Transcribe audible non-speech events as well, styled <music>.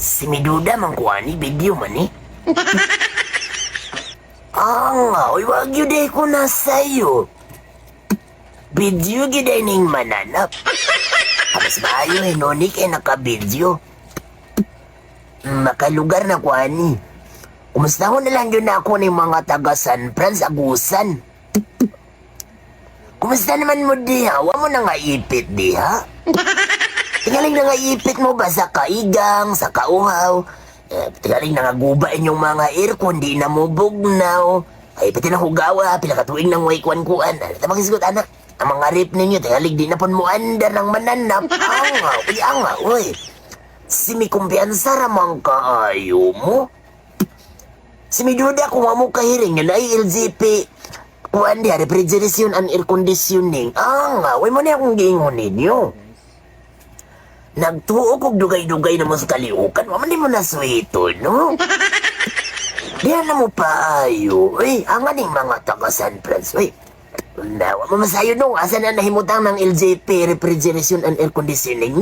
Si Miduda man ko ani video man eh. <laughs> Ah nga, oy wag yun eh ko na sa'yo. Video gid ay ning mananap. Alas maayo eh, noni kay naka-video. Makalugar na ko ani. Kumusta ko na lang yun ako ng mga taga San Fran Agusan. Kumusta naman mo diha? Wa mo na nga ipit diha? <laughs> Tingaling na nga ipit mo ba sa kaigang, sa kauhaw? Eh, tingaling na nga guba inyong mga aircon, di na mo bugnaw. Ay, pati na hugawa, pila katuig ng way kuan-kuan. Ano, tamang isgot, anak. Ang mga rip ninyo, tingaling di na pon mo andar ng mananap. Anga, uy, anga, uy. Si may kumpiyansa ramang kaayo mo. Si may duda kung mo kahiring yun ay LGP. Kuan di, refrigeration and air conditioning. Anga, uy mo na akong giingon ninyo. Nagtuo kog dugay-dugay naman sa kaliukan. Waman <laughs> di mo na sweeto, no? Diyan na mo paayo. Uy, ang aning mga taga San Francisco. Uy, nawa mo masayo no. Asa na nahimutang ng LJP, refrigeration and air conditioning.